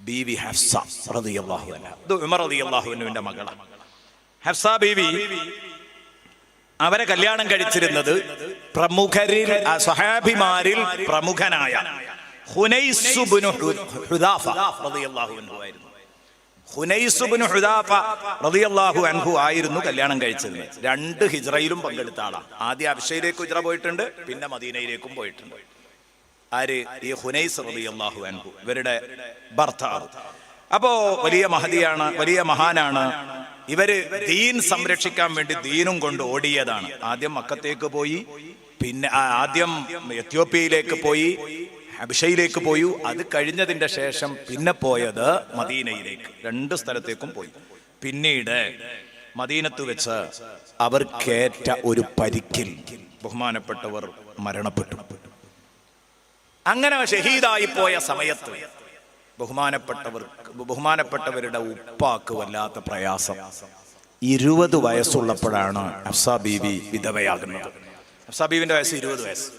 ബീവി ഹഫ്സ റളിയല്ലാഹു അൻഹ. ഇത് ഉമർ റളിയല്ലാഹുവിന്റെ മകളാണ് ഹഫ്സ ബീവി അവരെ കല്യാണം കഴിച്ചിരുന്നത് പ്രമുഖരിൽ സഹാബിമാരിൽ പ്രമുഖനായ അൻഹു ആയിരുന്നു. ഹുനൈസ് ബിനു ഹുദാഫ റളിയല്ലാഹു അൻഹു ആയിരുന്നു കല്യാണം കഴിച്ചിരുന്നത് രണ്ട് ഹിജ്റയിലും പങ്കെടുത്ത ആളാണ് ആദ്യം അബ്ഷയിലേക്ക് ഹിജ്റ പോയിട്ടുണ്ട് പിന്നെ മദീനയിലേക്കും പോയിട്ടുണ്ട്. ആര്? ഈ ഹുനൈസ് റളിയല്ലാഹു അൻഹു ഇവരുടെ ഭർത്താവ്. അപ്പോ വലിയ മഹതിയാണ് വലിയ മഹാനാണ്. ഇവർ ദീൻ സംരക്ഷിക്കാൻ വേണ്ടി ദീനും കൊണ്ട് ഓടിയതാണ്. ആദ്യം മക്കത്തേക്ക് പോയി പിന്നെ ആദ്യം എത്യോപ്യയിലേക്ക് പോയി ഹബിഷയിലേക്ക് പോയി. അത് കഴിഞ്ഞതിന്റെ ശേഷം പിന്നെ പോയത് മദീനയിലേക്ക്. രണ്ട് സ്ഥലത്തേക്കും പോയി. പിന്നീട് മദീനത്ത് വെച്ച് അവർക്കേറ്റ ഒരു പരിക്കിൽ ബഹുമാനപ്പെട്ടവർ മരണപ്പെട്ടു. അങ്ങനെ ഷഹീദായി പോയ സമയത്ത് ബഹുമാനപ്പെട്ടവർ ബഹുമാനപ്പെട്ടവരുടെ ഉപ്പാക്ക് വല്ലാത്ത പ്രയാസം. ഇരുപത് വയസ്സുള്ളപ്പോഴാണ് അഫ്സാ ബീവി വിധവയാകുന്നത്. അഫ്സാ ബീവിന്റെ വയസ്സ് ഇരുപത് വയസ്സ്.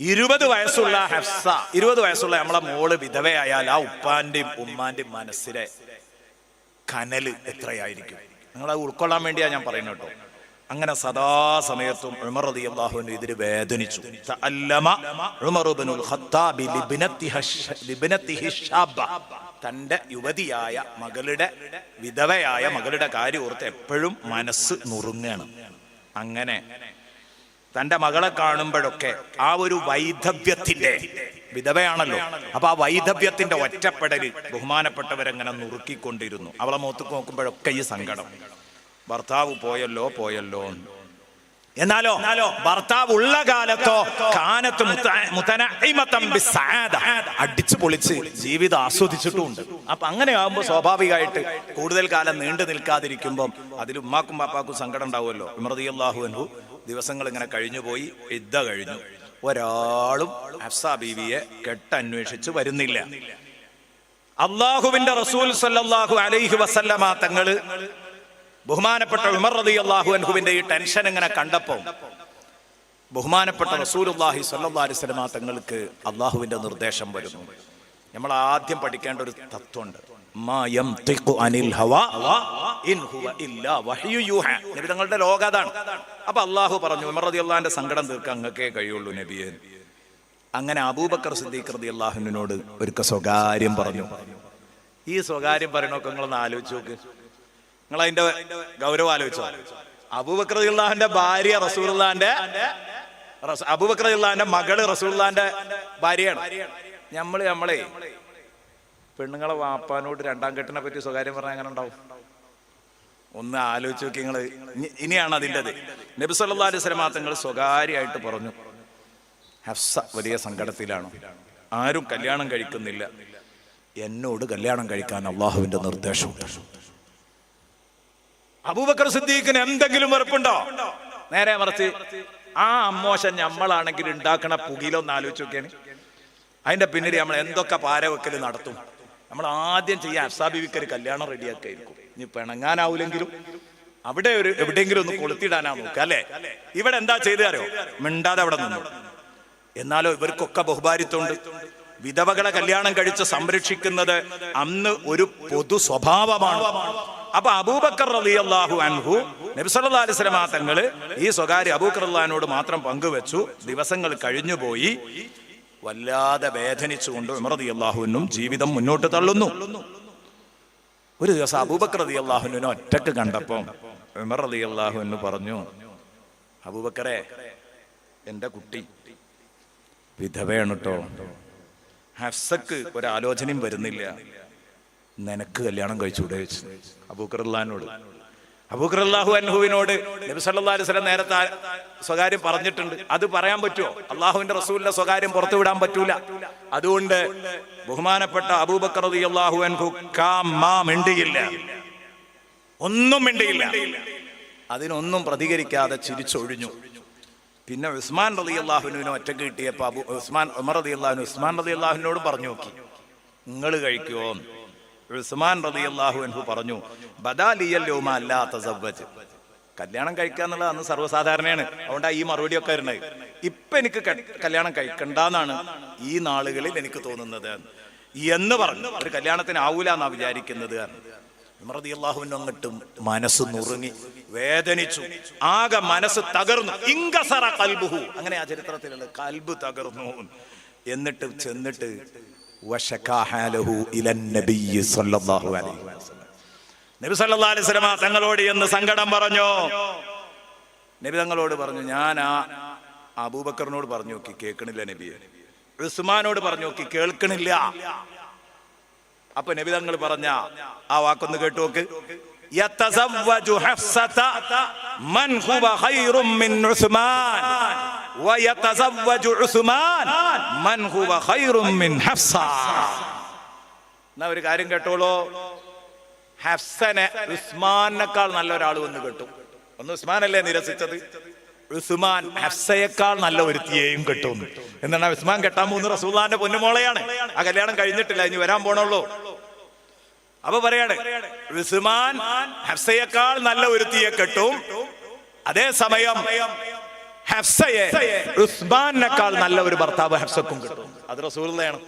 ഇരുപത് വയസ്സുള്ള ഹഫ്സ ഇരുപത് വയസ്സുള്ള നമ്മളെ മോൾ വിധവയായാൽ ആ ഉപ്പാന്റെയും ഉമ്മാന്റെയും മനസ്സിലെ കനൽ എത്രയായിരിക്കും? നിങ്ങളത് ഉൾക്കൊള്ളാൻ വേണ്ടിയാ ഞാൻ പറയുന്നത് കേട്ടോ. അങ്ങനെ സദാസമയത്തും ഉമർ റളിയല്ലാഹുവിന് ഇതിന് വേദനിച്ചു. തന്റെ യുവതിയായ മകളുടെ വിധവയായ മകളുടെ കാര്യം ഓർത്ത് എപ്പോഴും മനസ്സ് നുറുങ്ങാണ്. അങ്ങനെ തന്റെ മകളെ കാണുമ്പോഴൊക്കെ ആ ഒരു വൈധവ്യത്തിന്റെ വിധവയാണല്ലോ അപ്പൊ ആ വൈധവ്യത്തിന്റെ ഒറ്റപ്പെടലിൽ ബഹുമാനപ്പെട്ടവരെങ്ങനെ നുറുക്കിക്കൊണ്ടിരുന്നു. അവളെ മൂത്ത് നോക്കുമ്പോഴൊക്കെ ഈ സങ്കടം. ഭർത്താവ് പോയല്ലോ പോയല്ലോ എന്ന്. എന്നാലോ ഭർത്താവ് ഉള്ള കാലത്തോ കാനത്ത്. അടിച്ചു പൊളിച്ച് ജീവിതം ആസ്വദിച്ചിട്ടുമുണ്ട്. അപ്പൊ അങ്ങനെ ആകുമ്പോ സ്വാഭാവികമായിട്ട് കൂടുതൽ കാലം നീണ്ടു നിൽക്കാതിരിക്കുമ്പോൾ അതിൽ ഉമ്മാക്കും പാപ്പാക്കും സങ്കടം ഉണ്ടാവുമല്ലോ. അള്ളാഹു അൻഹു ദിവസങ്ങൾ ഇങ്ങനെ കഴിഞ്ഞു പോയി യുദ്ധ കഴിഞ്ഞു. ഒരാളും ഹഫ്സ ബീവിയെ കെട്ടന്വേഷിച്ച് വരുന്നില്ല. അള്ളാഹുവിന്റെ റസൂൽ സല്ലല്ലാഹു അലൈഹി വസല്ലമ തങ്ങൾ ബഹുമാനപ്പെട്ട ഉമർ റതി അള്ളാഹു അൻഹുവിന്റെ ഈ ടെൻഷൻ ഇങ്ങനെ കണ്ടപ്പോൾ ബഹുമാനപ്പെട്ട റസൂലുള്ളാഹി സ്വല്ലല്ലാഹി അലൈഹി വസല്ലമ തങ്ങൾക്ക് അള്ളാഹുവിന്റെ നിർദ്ദേശം വരുന്നു. നമ്മൾ ആദ്യം പഠിക്കേണ്ട ഒരു തത്വമുണ്ട്. മാ ലോക അതാണ്. അപ്പൊ അള്ളാഹു പറഞ്ഞു ഉമർ റതി അള്ളാഹിന്റെ സങ്കടം തീർക്കാൻ അങ്ങക്കേ കഴിയുള്ളൂ നബിയെ. അങ്ങനെ അബൂബക്കർ സിദ്ദീഖ് റതി അള്ളാഹുവിനോട് ഒരുക്ക സ്വകാര്യം പറഞ്ഞു. ഈ സ്വകാര്യം പറയണൊക്കെ നിങ്ങളൊന്ന് ആലോചിച്ച് നോക്ക്. നിങ്ങൾ അതിന്റെ ഗൗരവം ആലോചിച്ചോ. അബൂബക്കർ അള്ളാഹിന്റെ ഭാര്യ റസൂർലാന്റെ അബൂബക്കർ അള്ളാഹിന്റെ മകൾ റസൂർലാന്റെ ഭാര്യയാണ്. നമ്മൾ നമ്മളെ പെണ്ണുങ്ങളെ വാപ്പാനോട് രണ്ടാം കെട്ടിനെ പറ്റി സ്വകാര്യം പറഞ്ഞാൽ എങ്ങനെ ഉണ്ടാവും? ഒന്ന് ആലോചിച്ച് നോക്കി നിങ്ങൾ ഇനിയാണ് അതിന്റെത്. നബി സല്ലല്ലാഹു അലൈഹി തങ്ങൾ സ്വകാര്യമായിട്ട് പറഞ്ഞു. ഹഫ്സ വലിയ സങ്കടത്തിലാണ്. ആരും കല്യാണം കഴിക്കുന്നില്ല. എന്നോട് കല്യാണം കഴിക്കാൻ അള്ളാഹുവിന്റെ നിർദ്ദേശമുണ്ട്. അബൂബക്കർ സിദ്ദീഖിന് എന്തെങ്കിലും വെറുപ്പുണ്ടോ? നേരെ മറിച്ച് ആ അമ്മോശൻ നമ്മളാണെങ്കിൽ ഉണ്ടാക്കണ പുകിലൊന്ന് ആലോചിച്ച് നോക്കിയാണ് അതിന്റെ പിന്നിൽ നമ്മൾ എന്തൊക്കെ പാരവെക്കൽ നടത്തും. നമ്മൾ ആദ്യം ചെയ്യാൻ അസാബിവിക്ക് ഒരു കല്യാണം റെഡിയാക്കായിരിക്കും. ഇനി പിണങ്ങാനാവൂലെങ്കിലും അവിടെ ഒരു എവിടെയെങ്കിലും ഒന്ന് കൊളുത്തിടാനാ നോക്കുക അല്ലേ? ഇവിടെ എന്താ ചെയ്താരോ മിണ്ടാതെ അവിടെ നിന്നു. എന്നാലോ ഇവർക്കൊക്കെ ബഹുഭാരിത്വമുണ്ട് വിധവകളെ കല്യാണം കഴിച്ച് സംരക്ഷിക്കുന്നത് അന്ന് ഒരു പൊതു സ്വഭാവമാണ്. അപ്പൊ അബൂബക്കർ റളിയല്ലാഹു അൻഹു നബി സല്ലല്ലാഹു അലൈഹി വസല്ലമ തങ്ങൾ ഈ സ്വകാര്യ അബൂക്കർ അള്ളഹാനോട് മാത്രം പങ്കുവെച്ചു. ദിവസങ്ങൾ കഴിഞ്ഞുപോയി വല്ലാതെ വേദനിച്ചുകൊണ്ട് ഉമർ അള്ളാഹുവിനും ജീവിതം മുന്നോട്ട് തള്ളുന്നു. ഒരു ദിവസം അബൂബക്കർ റളിയല്ലാഹുവിനെ ഒറ്റയ്ക്ക് കണ്ടപ്പോൾ ഉമർ റളിയല്ലാഹുവിന് പറഞ്ഞു അബൂബക്കറെ എന്റെ കുട്ടി വിധവയാണ് കേട്ടോ ഹഫ്സക്ക് ഒരാലോചനയും വരുന്നില്ല. നിനക്ക് കല്യാണം കഴിച്ചുകൂടെ? വെച്ച് അബൂക്കറുല്ലാനോട്. അബൂക്കറുല്ലാഹു അൻഹുവിനോട് നബി വസല്ലം നേരത്തെ സ്വകാര്യം പറഞ്ഞിട്ടുണ്ട്. അത് പറയാൻ പറ്റുമോ? അള്ളാഹുവിന്റെ റസൂലിന്റെ സ്വകാര്യം പുറത്തു വിടാൻ പറ്റൂല. അതുകൊണ്ട് ബഹുമാനപ്പെട്ട അബൂബക്കർ അള്ളാഹു അൻഹു കാം മാ മിണ്ടിയില്ല. ഒന്നും മിണ്ടിയില്ല. അതിനൊന്നും പ്രതികരിക്കാതെ ചിരിച്ചൊഴിഞ്ഞു. പിന്നെ ഉസ്മാൻ റതി അള്ളാഹുവിനെ ഒറ്റയ്ക്ക് കിട്ടിയപ്പോൾ അബു ഉസ്മാൻ ഉമർ റതി അള്ളാഹുനു ഉസ്മാൻ റതി അള്ളാഹുവിനോട് പറഞ്ഞു നോക്കി. നിങ്ങൾ കഴിക്കുമോ ഉസ്മാൻ പറഞ്ഞു കല്യാണം കഴിക്കുക എന്നുള്ളത് അന്ന് സർവസാധാരണയാണ്. അതുകൊണ്ടാണ് ഈ മറുപടി ഒക്കെ വരുന്നത്. ഇപ്പൊ എനിക്ക് കല്യാണം കഴിക്കണ്ടെന്നാണ് ഈ നാളുകളിൽ എനിക്ക് തോന്നുന്നത്. എന്ന് പറഞ്ഞു. ഒരു കല്യാണത്തിന് ആവൂല എന്നാ വിചാരിക്കുന്നത് ഉമറതി അള്ളാഹുവിനും അങ്ങോട്ടും മനസ്സ് നുറുങ്ങി വേദനിച്ചു. ആകെ മനസ്സ് തകർന്നു. ഇങ്കസറ കൽബുഹു. അങ്ങനെ ആ ചരിത്രത്തിലുള്ള കൽബ് തകർന്നു. എന്നിട്ട് ചെന്നിട്ട് സല്ലല്ലാഹു അലൈഹി തങ്ങളോട് എന്ന് സങ്കടം പറഞ്ഞു? നബി തങ്ങളോട് പറഞ്ഞു ഞാൻ ആ അബൂബക്കറിനോട് പറഞ്ഞു നോക്കി കേൾക്കണില്ല നബിയെ. ഉസ്മാനോട് പറഞ്ഞു നോക്കി കേൾക്കണില്ല. അപ്പൊ നബി തങ്ങൾ പറഞ്ഞ ആ വാക്കൊന്ന് കേട്ടു നോക്ക്. يتزوج حفصة من هو خير من عثمان ويتزوج عثمان من هو خير من حفصة എന്നാ ഒരു കാര്യം കേട്ടോളൂ ഹഫ്സനെ ഉസ്മാനേക്കാൾ നല്ല ഒരാൾ വന്ന് കേട്ടു ഒന്ന് ഉസ്മാനല്ലേ നിരസിച്ചത് ഉസ്മാൻ ഹഫ്സയേക്കാൾ നല്ല ഒരുത്തിയെയും കിട്ടും എന്നാണ് ഉസ്മാൻ കെട്ടാൻ പോകുന്ന റസൂല്ലാന്റെ പൊന്നുമോളെയാണ് ആ കല്യാണം കഴിഞ്ഞിട്ടില്ല ഇനി വരാൻ പോണുള്ളൂ അപ്പൊ പറയാണ് ഉസ്മാൻ ഹഫ്സയേക്കാൾ നല്ല ഒരുത്തിയെ കെട്ടും. അതേസമയം ഹഫ്സയെ ഉസ്മാനേക്കാൾ നല്ല ഒരു ഭർത്താവ് ഹഫ്സക്കും കിട്ടും. അത് റസൂലുള്ളയാണ്.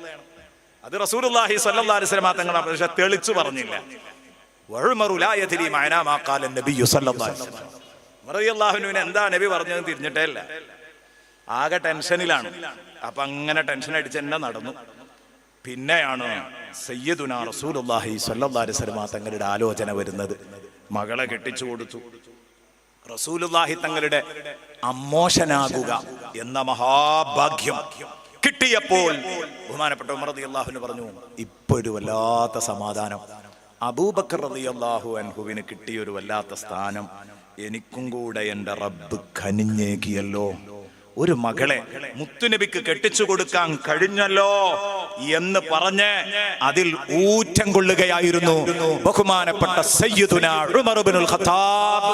അത് റസൂലുള്ളാഹി സ്വല്ലല്ലാഹി അലൈഹി വസല്ലം തങ്ങൾ പക്ഷെ തെളിച്ചു പറഞ്ഞില്ല. വഴുമറു മഅനാ മാ ഖാല എന്താ നബി പറഞ്ഞത് തിരിഞ്ഞിട്ടേ ഇല്ല ആകെ ടെൻഷനിലാണ്. അപ്പൊ അങ്ങനെ ടെൻഷൻ അടിച്ച് തന്നെ നടന്നു. പിന്നെയാണ് സയ്യിദുന റസൂലുള്ളാഹി സ്വല്ലല്ലാഹി അലൈഹി വസല്ലം തങ്ങളുടെ ആലോചന വരുന്നത്. മകളെ കെട്ടിച്ചു കൊടുത്തു. റസൂലുള്ളാഹി തങ്ങളുടെ അമ്മോശനാകുക എന്ന മഹാഭാഗ്യം കിട്ടിയപ്പോൾ ബഹുമാനപ്പെട്ട ഉമർ അള്ളാഹുവിന് പറഞ്ഞു ഇപ്പോഴും വല്ലാത്ത സമാധാനം. അബൂബക്കർ റതി അള്ളാഹു അൻഹുവിന് കിട്ടിയ ഒരു വല്ലാത്ത സ്ഥാനം. എനിക്കും കൂടെ എന്റെ റബ്ബ് ഖനിഞ്ഞേകിയല്ലോ. ഒരു മകളെ മുത്തുനബിക്ക് കെട്ടിച്ചു കൊടുക്കാൻ കഴിഞ്ഞല്ലോ. എന്ന് പറഞ്ഞ് അതിൽ ഊറ്റം കൊള്ളുകയായിരുന്നു. ബഹുമാനപ്പെട്ട സയ്യിദുന ഉമർ ഇബ്നുൽ ഖത്താബ്.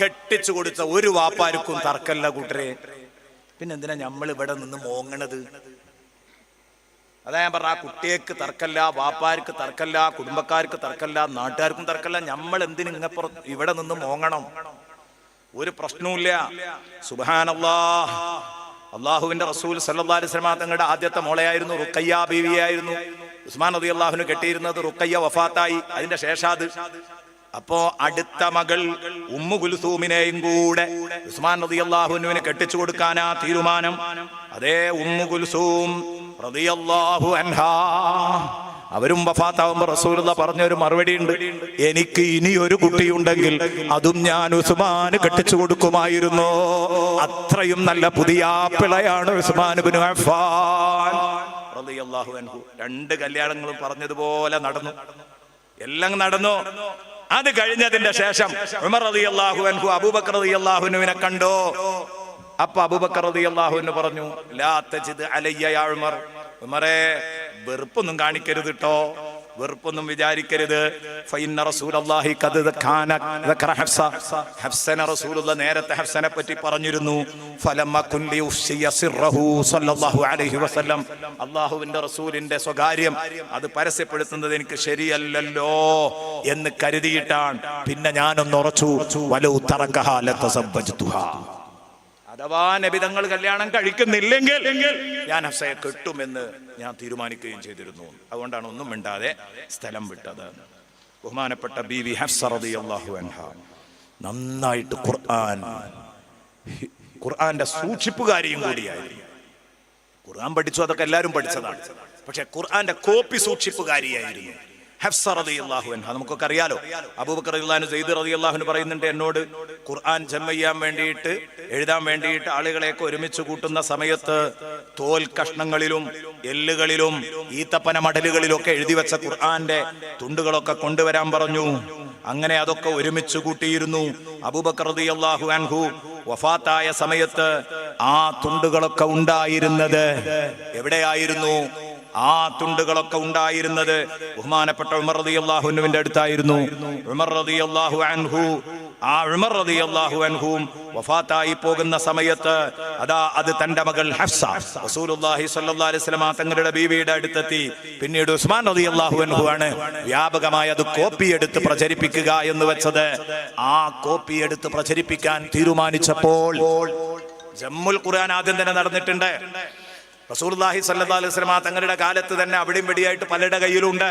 കെട്ടിച്ചു കൊടുത്ത ഒരു വാപ്പാർക്കും തർക്കല്ല കൂട്ടരെ. പിന്നെ എന്തിനാ നമ്മൾ ഇവിടെ നിന്ന് മോങ്ങണത്? അതാ ഞാൻ പറഞ്ഞ ആ കുട്ടിയേക്ക് തർക്കല്ല വാപ്പാർക്ക് തർക്കല്ല കുടുംബക്കാർക്ക് തർക്കല്ല നാട്ടുകാർക്കും തർക്കല്ല. നമ്മൾ എന്തിനു ഇങ്ങപ്പുറ ഇവിടെ നിന്ന് മോങ്ങണം? ഒരു പ്രശ്നവും ഇല്ല സുബാനല്ലാ അള്ളാഹുവിന്റെ റസൂൽ സല്ലല്ലാഹു അലൈഹി വസല്ലം തങ്ങളുടെ ആദ്യത്തെ മോളയായിരുന്നു റുക്കയ്യ ബീവിയായിരുന്നു. ഉസ്മാൻ അബി അള്ളാഹുവിന് കെട്ടിയിരുന്നത് റുക്കയ്യ വഫാത്തായി. അതിന്റെ ശേഷാത് അപ്പോ അടുത്ത മകൾ ഉമ്മു കുൽസൂമിനെയും കൂടെ ഉസ്മാൻ നദി അള്ളാഹുനുവിന് കെട്ടിച്ചു കൊടുക്കാനാ തീരുമാനം. അതേ ഉമ്മു കുൽസൂം റളിയല്ലാഹു അൻഹാ. അവരും വഫാത്താവുമ്പോ റസൂലുള്ള പറഞ്ഞൊരു മറുപടി ഉണ്ട് എനിക്ക് ഇനി ഒരു കുട്ടിയുണ്ടെങ്കിൽ അതും ഞാൻ ഉസ്മാന് കെട്ടിച്ചു കൊടുക്കുമായിരുന്നു. അത്രയും നല്ല പുതിയ പിളയാണ് ഉസ്മാൻ രണ്ട് കല്യാണങ്ങളും പറഞ്ഞതുപോലെ നടന്നു. എല്ലാം നടന്നു. അത് കഴിഞ്ഞതിന്റെ ശേഷം ഉമർ അൻഹു അബൂബക്കർ റളിയല്ലാഹുവിനെ കണ്ടോ. അപ്പൊ അബൂബക്കർ പറഞ്ഞു ലാ തജിദ് അലയ്യ ഉമറേ വെറുപ്പൊന്നും കാണിക്കരുത് കേട്ടോ വെറുപ്പൊന്നും വിചാരിക്കരുത്. നേരത്തെ ഹഫ്സനെ പറ്റി പറഞ്ഞിരുന്നു. അള്ളാഹുവിന്റെ റസൂലിന്റെ സ്വകാര്യം അത് പരസ്യപ്പെടുത്തുന്നത് എനിക്ക് ശരിയല്ലല്ലോ എന്ന് കരുതിയിട്ടാണ്. പിന്നെ ഞാനൊന്ന് ഉറച്ചു. വലു തറക്കഹ ലതസബ്ബജ്തുഹാ അഥവാ നബിതങ്ങൾ കല്യാണം കഴിക്കുന്നില്ലെങ്കിൽ ഞാൻ ഹഫ്സയെ കെട്ടുമെന്ന് ഞാൻ തീരുമാനിക്കുകയും ചെയ്തിരുന്നു. അതുകൊണ്ടാണ് ഒന്നും മിണ്ടാതെ സ്ഥലം വിട്ടത്. ബഹുമാനപ്പെട്ട ബി വി ഹഫ്സ റളിയല്ലാഹു അൻഹ നന്നായിട്ട് ഖുർആൻ ഖുർആന്റെ സൂക്ഷിപ്പുകാരിയും കൂടിയായിരുന്നു. ഖുർആൻ പഠിച്ചു അതൊക്കെ എല്ലാവരും പഠിച്ചതാണ്. പക്ഷെ ഖുർആന്റെ കോപ്പി സൂക്ഷിപ്പുകാരിയായിരുന്നു. ഹഫ്സ റളിയല്ലാഹു അൻഹ. നമുക്കൊക്കെ അറിയാലോ. അബൂബക്കർ റളിയല്ലാഹു സെയ്ദ് റളിയല്ലാഹു പറയുന്നുണ്ട് എന്നോട് ഖുർആൻ ജമ്മ ചെയ്യാൻ വേണ്ടിയിട്ട് എഴുതാൻ വേണ്ടിയിട്ട് ആളുകളെയൊക്കെ ഒരുമിച്ച് കൂട്ടുന്ന സമയത്ത് തോൽ കഷ്ണങ്ങളിലും എല്ലുകളിലും ഈത്തപ്പന മടലുകളിലും ഒക്കെ എഴുതി വെച്ച ഖുർആന്റെ തുണ്ടുകളൊക്കെ കൊണ്ടുവരാൻ പറഞ്ഞു. അങ്ങനെ അതൊക്കെ ഒരുമിച്ച് കൂട്ടിയിരുന്നു. അബൂബക്കർ റളിയല്ലാഹു അൻഹു വഫാത്തായ സമയത്ത് ആ തുണ്ടുകളൊക്കെ ഉണ്ടായിരുന്നത് എവിടെയായിരുന്നു? ആ തുണ്ടുകളൊക്കെ ഉണ്ടായിരുന്നത് ബഹുമാനപ്പെട്ട ഉമർ റതി അള്ളാഹുവിന്റെ അടുത്തായിരുന്നു. ഉമർ റതി അള്ളാഹു അൻഹു ആ ഉമർ റതി അള്ളാഹു അൻഹും വഫാത്തായി പോകുന്ന സമയത്ത് അതാ അത് തന്റെ മകൾ ഹഫ്സ റസൂലുള്ളാഹി സ്വല്ലല്ലാഹി അലൈഹി വസല്ലം തങ്ങളുടെ ബീവിയുടെ അടുത്തെത്തി. പിന്നീട് ഉസ്മാൻ റതി അള്ളാഹു അൻഹു ആണ് വ്യാപകമായി അത് കോപ്പി എടുത്ത് പ്രചരിപ്പിക്കുക എന്ന് വെച്ചത്. ആ കോപ്പി എടുത്ത് പ്രചരിപ്പിക്കാൻ തീരുമാനിച്ചപ്പോൾ ജമ്മുൽ ഖുർആൻ ആദ്യം തന്നെ നടന്നിട്ടുണ്ട്. റസൂർലാഹി സല്ലാ അലൈഹി സ്വലമ തങ്ങളുടെ കാലത്ത് തന്നെ അവിടെയും വെടിയായിട്ട് പലരുടെ കയ്യിലുണ്ട്.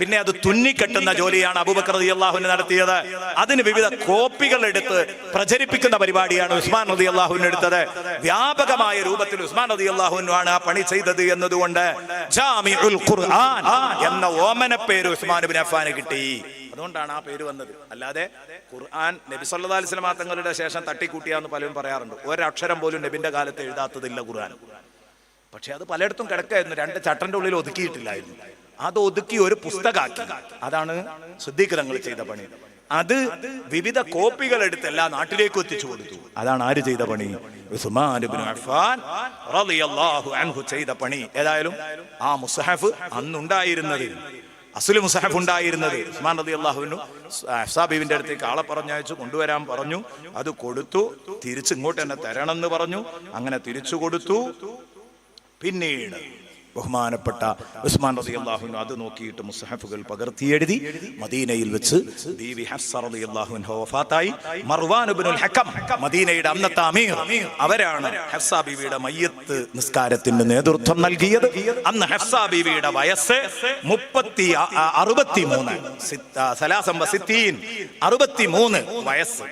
പിന്നെ അത് തുന്നിക്കെട്ടുന്ന ജോലിയാണ് അബൂബക്കർ റതി അള്ളാഹുവിന് നടത്തിയത്. അതിന് വിവിധ കോപ്പികൾ എടുത്ത് പ്രചരിപ്പിക്കുന്ന പരിപാടിയാണ് ഉസ്മാൻ റതി അള്ളാഹുവിന് എടുത്തത്. വ്യാപകമായ രൂപത്തിൽ ഉസ്മാൻ റതി അള്ളാഹുവിനുമാണ് ആ പണി ചെയ്തത് എന്നതുകൊണ്ട് ജാമിഉൽ ഖുർആൻ എന്ന ഓമന പേര് ഉസ്മാൻ ബിൻ അഫ്ഫാന് കിട്ടി. അതുകൊണ്ടാണ് ആ പേര് വന്നത്. അല്ലാതെ ഖുർആൻ നബി സല്ലാ അലൈഹി വസല്ലമ തങ്ങളുടെ ശേഷം തട്ടിക്കൂട്ടിയാന്ന് പലരും പറയാറുണ്ട്. ഒരക്ഷരം പോലും നബിന്റെ കാലത്ത് എഴുതാത്തതില്ല ഖുർആൻ. പക്ഷെ അത് പലയിടത്തും കിടക്കായിരുന്നു. രണ്ട് ചട്ടന്റെ ഉള്ളിൽ ഒതുക്കിയിട്ടില്ലായിരുന്നു. അത് ഒതുക്കി ഒരു പുസ്തകമാക്കി അതാണ് ശുദ്ധീകരങ്ങൾ ചെയ്ത പണി. അത് വിവിധ കോപ്പികൾ എടുത്ത് എല്ലാ നാട്ടിലേക്കും എത്തിച്ചു കൊടുത്തു. അതാണ് ആര് ചെയ്ത പണി? അൻഹു ചെയ്ത പണി. ഏതായാലും ആ മുസഹഫ് അന്നുണ്ടായിരുന്നത് അസുലി മുസഹഫ് ഉണ്ടായിരുന്നത് ഉസ്മാൻ റതി അള്ളാഹുവിനു ഹഫ്സാബീവിന്റെ അടുത്തേക്ക് ആളെ പറഞ്ഞയച്ചു കൊണ്ടുവരാൻ പറഞ്ഞു. അത് കൊടുത്തു തിരിച്ചു ഇങ്ങോട്ട് തന്നെ തരണം എന്ന് പറഞ്ഞു. അങ്ങനെ തിരിച്ചു കൊടുത്തു. പിന്നീട് ബഹുമാനപ്പെട്ട ഉസ്മാൻ റതി അള്ളാഹുവിനു അത് നോക്കിയിട്ട് മുസഹഫുകൾ പകർത്തിയെഴുതി മദീനയിൽ വെച്ച് മർവാൻ ഇബ്നുൽ മദീനയുടെ അന്നത്തെ അമീർ അവരാണ് ബീവിയുടെ മയ്യത്ത് നിസ്കാരത്തിന് നേതൃത്വം നൽകിയത്. അന്ന് ഹഫ്സ ബീവിയുടെ വയസ്സ് മുപ്പത്തി അറുപത്തി മൂന്ന് അറുപത്തി മൂന്ന് വയസ്സ്.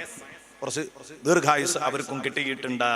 കുറച്ച് ദീർഘായുസ് അവർക്കും കിട്ടിയിട്ടുണ്ട്.